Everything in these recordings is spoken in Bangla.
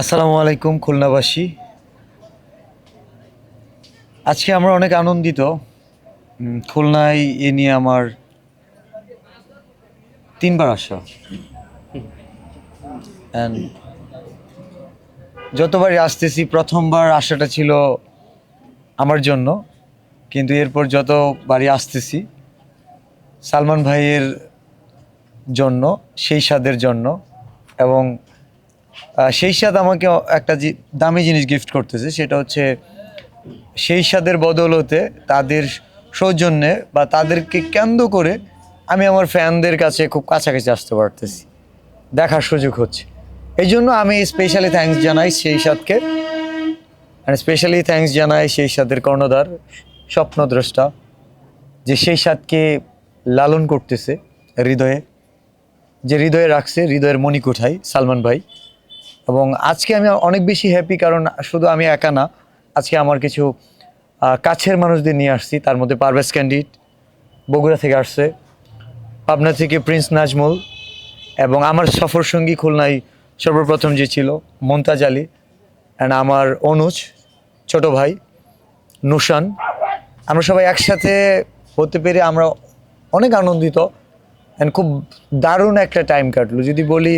আসসালামু আলাইকুম, খুলনাবাসী। আজকে আমরা অনেক আনন্দিত। খুলনায় এ নিয়ে আমার তিনবার আসা। যতবারই আসতেছি, প্রথমবার আসাটা ছিল আমার জন্য। কিন্তু এরপর যতবারই আসতেছি, সালমান ভাইয়ের জন্য, সেই স্বাদের জন্য এবং সেই স্বাদ আমাকে একটা দামি জিনিস গিফট করতেছে, সেটা হচ্ছে সেই স্বাদের বদলতে তাদের সৌজন্যে বা তাদেরকে কেন্দ্র করে আমি আমার ফ্যানদের কাছে খুব কাছাকাছি আসতে পারতেছি। দেখার সুযোগ হচ্ছে। এই জন্য আমি স্পেশালি থ্যাঙ্কস জানাই সেই আর স্পেশালি থ্যাঙ্কস জানাই সেই সাথের কর্ণধার, স্বপ্নদ্রষ্টা, যে সেই সাথকে লালন করতেছে হৃদয়ে, যে হৃদয়ে রাখছে, হৃদয়ের মণিকোঠায় সালমান ভাই। এবং আজকে আমি অনেক বেশি হ্যাপি কারণ শুধু আমি একা না, আজকে আমার কিছু কাছের মানুষদের নিয়ে আসছি। তার মধ্যে পারভেজ ক্যান্ডিড বগুড়া থেকে আসছে, পাবনা থেকে প্রিন্স নাজমুল এবং আমার সফর সঙ্গী খুলনায় সর্বপ্রথম যে ছিল মমতাজ আলী অ্যান্ড আমার অনুজ, ছোট ভাই, নুশান। আমরা সবাই একসাথে হতে পেরে আমরা অনেক আনন্দিত অ্যান্ড খুব দারুণ একটা টাইম কাটলো। যদি বলি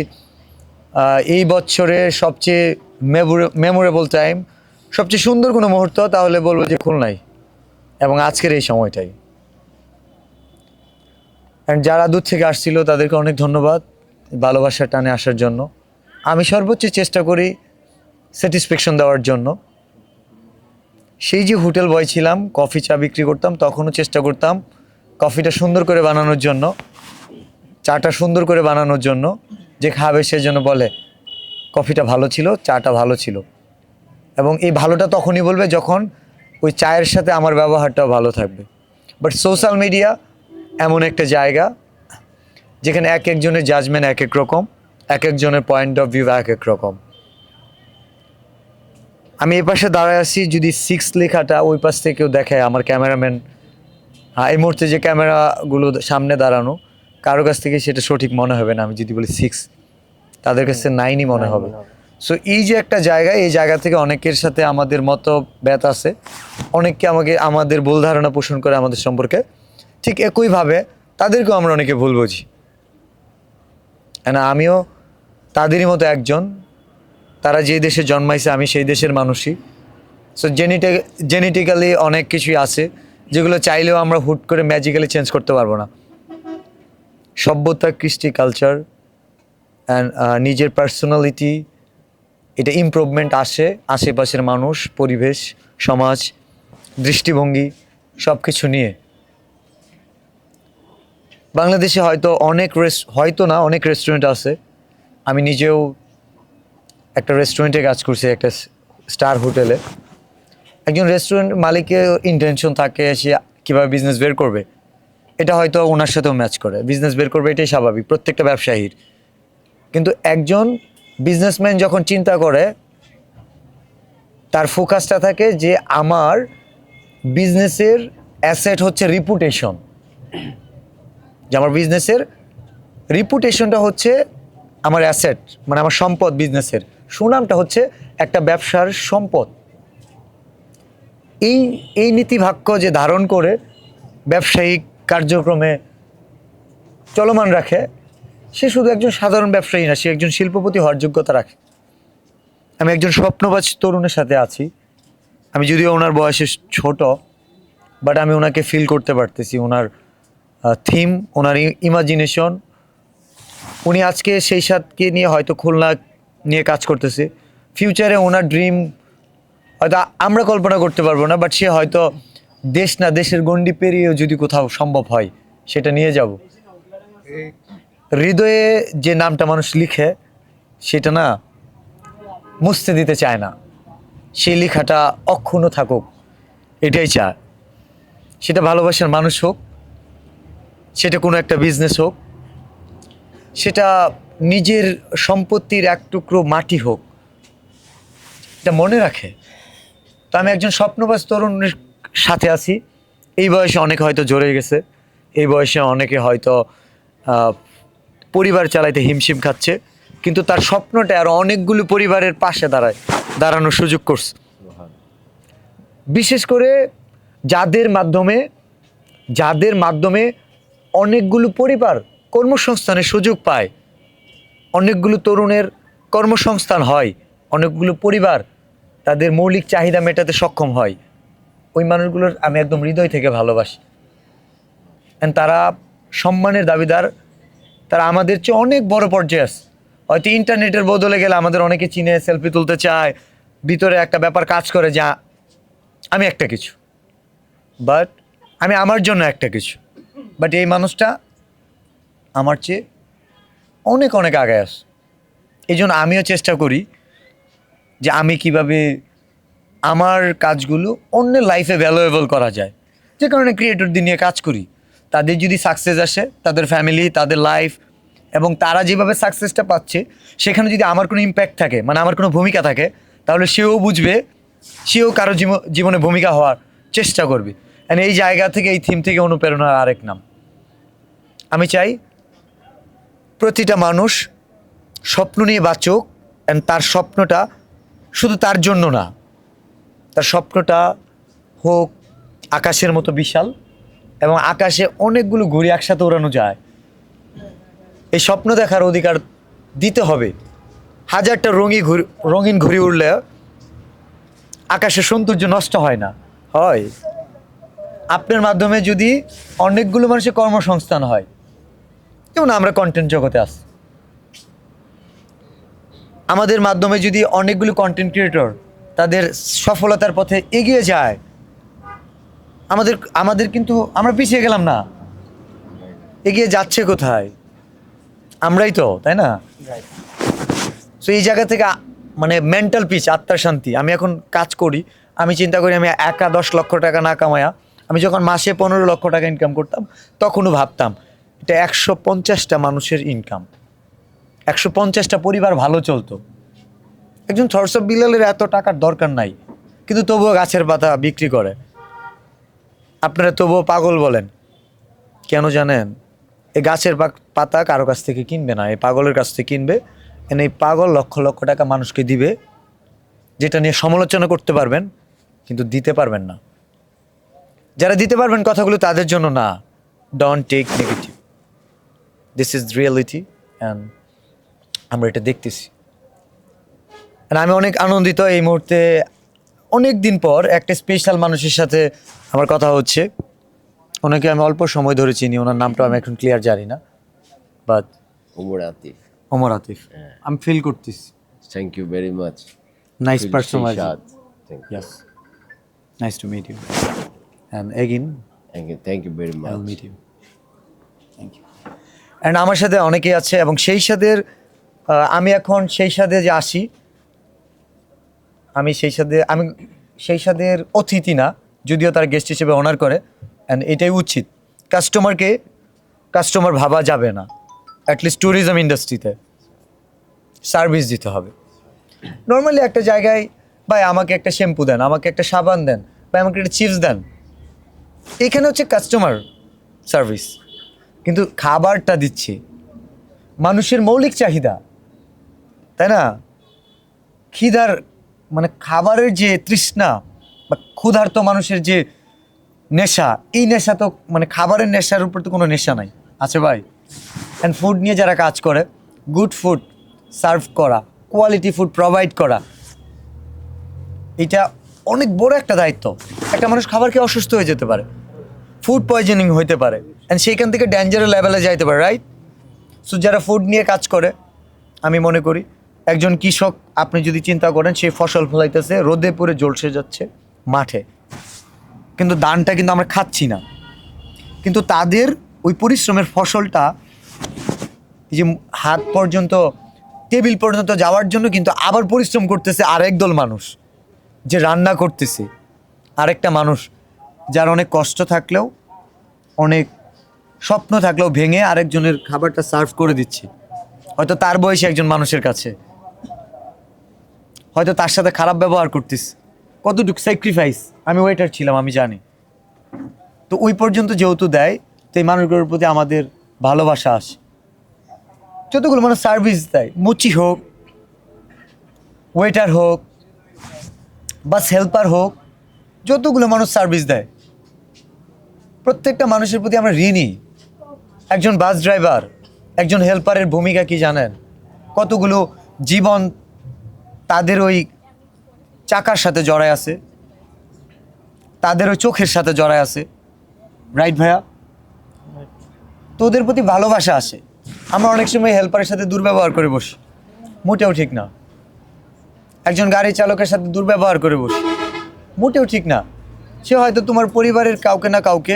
এই বছরের সবচেয়ে মেমোরেবল টাইম সবচেয়ে সুন্দর কোনো মুহূর্ত, তাহলে বলব যে খুলনাই এবং আজকের এই সময়টাই। অ্যান্ড যারা দূর থেকে আসছিল, তাদেরকে অনেক ধন্যবাদ ভালোবাসার টানে আসার জন্য। আমি সর্বোচ্চ চেষ্টা করি স্যাটিসফ্যাকশন দেওয়ার জন্য। সেই যে হোটেল বয় ছিলাম কফি চা বিক্রি করতাম, তখনও চেষ্টা করতাম কফিটা সুন্দর করে বানানোর জন্য, চাটা সুন্দর করে বানানোর জন্য। যে খাবে সে যেন বলে, কফিটা ভালো ছিল, চাটা ভালো ছিল। এবং এই ভালোটা তখনই বলবে যখন ওই চায়ের সাথে আমার ব্যবহারটাও ভালো থাকবে। বাট সোশ্যাল মিডিয়া এমন একটা জায়গা যেখানে এক একজনের জাজমেন্ট এক এক রকম, এক একজনের পয়েন্ট অফ ভিউ এক এক রকম। আমি এই পাশে দাঁড়ায় আছি, যদি সিক্স লেখাটা ওই পাশ থেকেও দেখে আমার ক্যামেরাম্যান হ্যাঁ এই মুহূর্তে যে ক্যামেরাগুলো সামনে দাঁড়ানো কারও কাছ থেকে সেটা সঠিক মনে হবে না আমি যদি বলি সিক্স তাদের কাছে নাইনই মনে হবে। সো এই যে একটা জায়গা এই জায়গা থেকে অনেকের সাথে আমাদের মতো ব্যথ আছে। অনেককে আমাকে আমাদের ভুল ধারণা পোষণ করে আমাদের সম্পর্কে। ঠিক একইভাবে তাদেরকেও আমরা অনেকে ভুল বুঝি। না আমিও তাদেরই মতো একজন। তারা যে দেশে জন্মাইছে আমি সেই দেশের মানুষই। সো জেনেটিক জেনেটিক্যালি অনেক কিছুই আছে যেগুলো চাইলেও আমরা হুট করে ম্যাজিক্যালি চেঞ্জ করতে পারব না। সভ্যতা, কৃষ্টি কালচার অ্যান্ড নিজের পার্সোনালিটি এটা ইমপ্রুভমেন্ট আসে, আশেপাশের মানুষ, পরিবেশ, সমাজ, দৃষ্টিভঙ্গি সব কিছু নিয়ে। বাংলাদেশে হয়তো অনেক রেস হয়তো না, অনেক রেস্টুরেন্ট আছে। আমি নিজেও একটা রেস্টুরেন্টে কাজ করছি, একটা স্টার হোটেলে একজন রেস্টুরেন্ট মালিকের ইন্টেনশন থাকে সে কীভাবে বিজনেস বের করবে। এটা হয়তো ওনার সাথেও ম্যাচ করে। বিজনেস বের করবে, এটাই স্বাভাবিক, প্রত্যেকটা ব্যবসায়ীর। কিন্তু একজন বিজনেসম্যান যখন চিন্তা করে, তার ফোকাসটা থাকে যে আমার বিজনেসের অ্যাসেট হচ্ছে রিপুটেশন যে আমার বিজনেসের রিপুটেশনটা হচ্ছে আমার অ্যাসেট মানে আমার সম্পদ বিজনেসের সুনামটা হচ্ছে একটা ব্যবসার সম্পদ। এই এই নীতিবাক্য যে ধারণ করে ব্যবসায়িক কার্যক্রমে চলমান রাখে। সে শুধু একজন সাধারণ ব্যবসায়ী না, সে একজন শিল্পপতি হওয়ার যোগ্যতা রাখে। আমি একজন স্বপ্নবাজ তরুণের সাথে আছি। আমি যদিও ওনার বয়সে ছোট বাট আমি ওনাকে ফিল করতে পারতেছি। ওনার থিম ওনার ইমাজিনেশন উনি আজকে সেই সাথকে নিয়ে হয়তো খুলনা নিয়ে কাজ করতেছে। ফিউচারে ওনার ড্রিম হয়তো আমরা কল্পনা করতে পারব না বাট সে হয়তো দেশ না দেশের গণ্ডি পেরিয়েও যদি কোথাও সম্ভব হয়, সেটা নিয়ে যাব। হৃদয়ে যে নামটা মানুষ লিখে, সেটা না মুছতে দিতে চায় না। সেই লেখাটা অক্ষুণ্ণ থাকুক, এটাই চায়। সেটা ভালোবাসার মানুষ হোক, সেটা কোনো একটা বিজনেস হোক, সেটা নিজের সম্পত্তির এক টুকরো মাটি হোক, এটা মনে রাখে। তো আমি একজন স্বপ্নবাস তরুণের সাথে আছি। এই বয়সে অনেকে হয়তো জড়ে গেছে। এই বয়সে অনেকে হয়তো পরিবার চালাইতে হিমশিম খাচ্ছে। কিন্তু তার স্বপ্নটা আর অনেকগুলো পরিবারের পাশে দাঁড়ায়, দাঁড়ানোর সুযোগ করছে। বিশেষ করে যাদের মাধ্যমে যাদের মাধ্যমে অনেকগুলো পরিবার কর্মসংস্থানের সুযোগ পায়, অনেকগুলো তরুণের কর্মসংস্থান হয়, অনেকগুলো পরিবার তাদের মৌলিক চাহিদা মেটাতে সক্ষম হয় ওই মানুষগুলোর আমি একদম হৃদয় থেকে ভালোবাসি। And তারা সম্মানের দাবিদার, তারা আমাদের চেয়ে অনেক বড় পর্যায়ে আছে। হয়তো ইন্টারনেটের বদলে গেলে আমাদের অনেকে চিনে সেলফি তুলতে চায়, ভিতরে একটা ব্যাপার কাজ করে যা আমি একটা কিছু। বাট আমি আমার জন্য একটা কিছু। বাট এই মানুষটা আমার চেয়ে অনেক অনেক আগে আস এই জন্য আমিও চেষ্টা করি যে আমি কীভাবে আমার কাজগুলো অন্যের লাইফে ভ্যালুয়েবল করা যায়। যে কারণে ক্রিয়েটরদের নিয়ে কাজ করি। তাদের যদি সাকসেস আসে, তাদের ফ্যামিলি তাদের লাইফ এবং তারা যেভাবে সাকসেসটা পাচ্ছে, সেখানে যদি আমার কোনো ইম্প্যাক্ট থাকে মানে আমার কোনো ভূমিকা থাকে, তাহলে সেও বুঝবে, সেও কারও জীব- জীবনে ভূমিকা হওয়ার চেষ্টা করবে। And এই জায়গা থেকে, এই থিম থেকে অনুপ্রেরণার আরেক নাম। আমি চাই, প্রতিটা মানুষ স্বপ্ন নিয়ে বাঁচুক অ্যান্ড তার স্বপ্নটা শুধু তার জন্য না তার স্বপ্নটা হোক আকাশের মতো বিশাল এবং আকাশে অনেকগুলো ঘুড়ি একসাথে ওড়ানো যায়। এই স্বপ্ন দেখার অধিকার দিতে হবে। হাজারটা রঙি ঘুরি রঙিন ঘুড়ি উড়লে আকাশের সৌন্দর্য নষ্ট হয় না। হয়। আপনার মাধ্যমে যদি অনেকগুলো মানুষের কর্মসংস্থান হয়, যেমন আমরা কন্টেন্ট জগতে আছি। আমাদের মাধ্যমে যদি অনেকগুলো কন্টেন্ট ক্রিয়েটর তাদের সফলতার পথে এগিয়ে যায়। আমাদের আমাদের কিন্তু আমরা পিছিয়ে গেলাম না। এগিয়ে যাচ্ছে কোথায়? আমরাই তো, তাই না? তো এই জায়গা থেকে মানে মেন্টাল পিচ আত্মার শান্তি। আমি এখন কাজ করি। আমি চিন্তা করি আমি একা দশ লক্ষ টাকা না কামায়া। আমি যখন মাসে পনেরো লক্ষ টাকা ইনকাম করতাম, তখনও ভাবতাম, এটা একশো পঞ্চাশটা মানুষের ইনকাম একশো পঞ্চাশটা পরিবার ভালো চলতো। একজন থরসব বিলালের এত টাকার দরকার নাই, কিন্তু তবুও গাছের পাতা বিক্রি করে। আপনারা তবুও পাগল বলেন। কেন জানেন? এই গাছের পাতা কারও কাছ থেকে কিনবে না, এই পাগলের কাছ থেকে কিনবে। এনে এই পাগল লক্ষ লক্ষ টাকা মানুষকে দিবে, যেটা নিয়ে সমালোচনা করতে পারবেন, কিন্তু দিতে পারবেন না। যারা দিতে পারবেন কথাগুলো তাদের জন্য না। Don't take negative this is reality and আমরা এটা দেখতেছি। আমি অনেক আনন্দিত এই মুহূর্তে অনেক দিন পর একটা স্পেশাল মানুষের সাথে আমার কথা হচ্ছে ওনাকে আমি অল্প সময় ধরে চিনি ওনার নামটা আমি এখন ক্লিয়ার জানি না বাট Umar আতিফ ওমর আতিফ আমি ফিল করতেছি thank you very much. Nice to meet you. And again, Thank you. Thank you very much. I'll meet you. Thank you. And আমার সাথে অনেকেই আছে এবং সেই সাদের আমি এখন সেই সাদে যে আসি আমি সেই সাথে, আমি সেই সাদের অতিথি না, যদিও তার গেস্ট হিসেবে অনার করে অ্যান্ড এটাই উচিত। কাস্টমারকে কাস্টমার ভাবা যাবে না। অ্যাটলিস্ট ট্যুরিজম ইন্ডাস্ট্রিতে সার্ভিস দিতে হবে। নর্মালি একটা জায়গায়, ভাই আমাকে একটা শ্যাম্পু দেন, আমাকে একটা সাবান দেন, ভাই আমাকে একটা চিপস দেন। এখানে হচ্ছে কাস্টমার সার্ভিস কিন্তু খাবারটা দিচ্ছি। মানুষের মৌলিক চাহিদা। তাই না? খিদার মানে খাবারের যে তৃষ্ণা বা ক্ষুধার্ত মানুষের যে নেশা, এই নেশা তো মানে খাবারের নেশার উপর তো কোনো নেশা নাই। আছে ভাই অ্যান্ড ফুড নিয়ে যারা কাজ করে গুড ফুড সার্ভ করা কোয়ালিটি ফুড প্রোভাইড করা, এটা অনেক বড় একটা দায়িত্ব। একটা মানুষ খাবার খেয়ে অসুস্থ হয়ে যেতে পারে ফুড পয়জনিং হইতে পারে অ্যান্ড সেইখান থেকে ডেঞ্জারের লেভেলে যাইতে পারে রাইট সো যারা ফুড নিয়ে কাজ করে, আমি মনে করি একজন কৃষক, আপনি যদি চিন্তা করেন, সে ফসল ফলাইতেছে, রোদে পরে জলসে যাচ্ছে মাঠে। কিন্তু দানটা কিন্তু আমরা খাচ্ছি না। কিন্তু তাদের ওই পরিশ্রমের ফসলটা যে হাত পর্যন্ত, টেবিল পর্যন্ত যাওয়ার জন্য কিন্তু আবার পরিশ্রম করতেছে আরেক দল মানুষ, যে রান্না করতেছে। আরেকটা মানুষ যার অনেক কষ্ট থাকলেও, অনেক স্বপ্ন থাকলেও ভেঙে আরেকজনের খাবারটা সার্ভ করে দিচ্ছে। হয়তো তার বয়সী একজন মানুষের কাছে। হয়তো তার সাথে খারাপ ব্যবহার করতিস। কতটুকু স্যাক্রিফাইস আমি ওয়েটার ছিলাম, আমি জানি। তো ওই পর্যন্ত যেহেতু দেয়, তো এই মানুষগুলোর প্রতি আমাদের ভালোবাসা আসে। যতগুলো মানুষ সার্ভিস দেয়, মুচি হোক ওয়েটার হোক বাস হেল্পার হোক, যতগুলো মানুষ সার্ভিস দেয়, প্রত্যেকটা মানুষের প্রতি আমরা ঋণী। একজন বাস ড্রাইভার একজন হেল্পারের ভূমিকা কি জানেন? কতগুলো জীবন তাদের ওই চাকার সাথে জড়ায় আছে। তাদের ওই চোখের সাথে জড়ায় আছে। রাইট ভাইয়া? তো ওদের প্রতি ভালোবাসা আসে আমরা অনেক সময় হেল্পারের সাথে দুর্ব্যবহার করে বসি। মোটেও ঠিক না। একজন গাড়ি চালকের সাথে দুর্ব্যবহার করে বসি। মোটেও ঠিক না। সে হয়তো তোমার পরিবারের কাউকে না কাউকে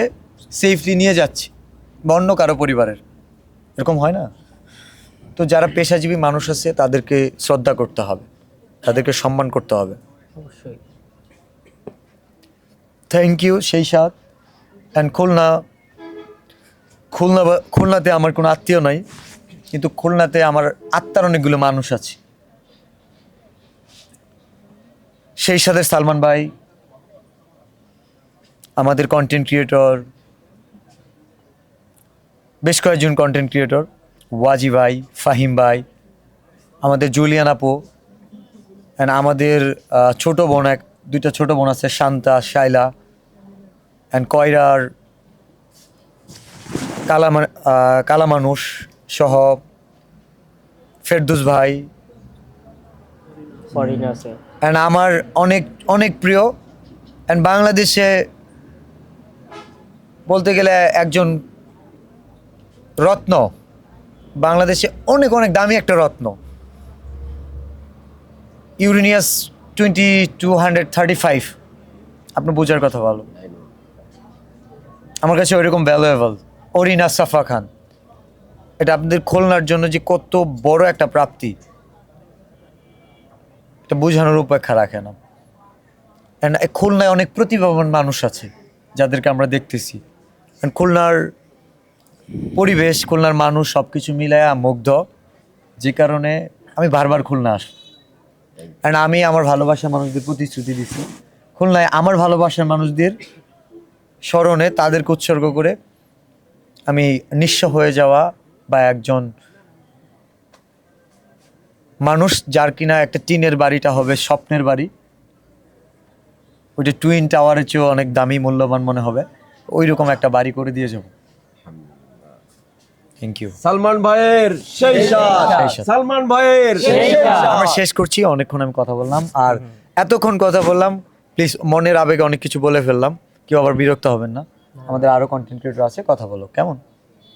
সেফলি নিয়ে যাচ্ছে, বা অন্য কারও পরিবারের। এরকম হয় না? তো যারা পেশাজীবী মানুষ আছে, তাদেরকে শ্রদ্ধা করতে হবে। তাদেরকে সম্মান করতে হবে। অবশ্যই। থ্যাংক ইউ সেই সাথ অ্যান্ড খুলনা খুলনা খুলনাতে আমার কোনো আত্মীয় নাই কিন্তু খুলনাতে আমার আত্মার অনেকগুলো মানুষ আছে। সেই সাথে সালমান ভাই আমাদের কন্টেন্ট ক্রিয়েটর বেশ কয়েকজন কন্টেন্ট ক্রিয়েটর ওয়াজি ভাই ফাহিম ভাই আমাদের জুলিয়ান আপু অ্যান্ড আমাদের ছোট বোন এক দুইটা ছোট বোন আছে শান্তা শাইলা অ্যান্ড কয়রার কালামা কালামানুষ সহ ফেরদুস ভাই। অ্যান্ড আমার অনেক অনেক প্রিয়। অ্যান্ড বাংলাদেশে বলতে গেলে একজন রত্ন। বাংলাদেশে অনেক অনেক দামি একটা রত্ন। Uranus twenty two hundred thirty five আপনি বোঝার কথা ভালো। আমার কাছে ওইরকম ভ্যালুয়েবল অরিনা সাফা খান। এটা আপনাদের খুলনার জন্য যে কত বড় একটা প্রাপ্তি। এটা বোঝানোর উপেক্ষা রাখে না এই খুলনায় অনেক প্রতিভাবান মানুষ আছে যাদেরকে আমরা দেখতেছি। খুলনার পরিবেশ খুলনার মানুষ সব কিছু মিলায়া মুগ্ধ। যে কারণে আমি বারবার খুলনা আসি অ্যান্ড আমি আমার ভালোবাসার মানুষদের প্রতিশ্রুতি দিচ্ছি খুলনায় আমার ভালোবাসার মানুষদের স্মরণে তাদেরকে উৎসর্গ করে আমি নিঃস্ব হয়ে যাওয়া বা একজন মানুষ যার কিনা একটা টিনের বাড়িটা হবে, স্বপ্নের বাড়ি। ওইটা টুইন টাওয়ারের চেয়েও অনেক দামি, মূল্যবান মনে হবে। ওই রকম একটা বাড়ি করে দিয়ে যাব। থ্যাংক ইউ সালমান ভাইয়ের সেই। সালমান ভাইয়ের সেই আমরা শেষ করছি অনেকক্ষণ আমি কথা বললাম। আর এতক্ষণ কথা বললাম প্লিজ মনের আবেগে অনেক কিছু বলে ফেললাম কেউ আবার বিরক্ত হবেন না। আমাদের আরও কন্টেন্ট ক্রিয়েটর আছে কথা বলো কেমন?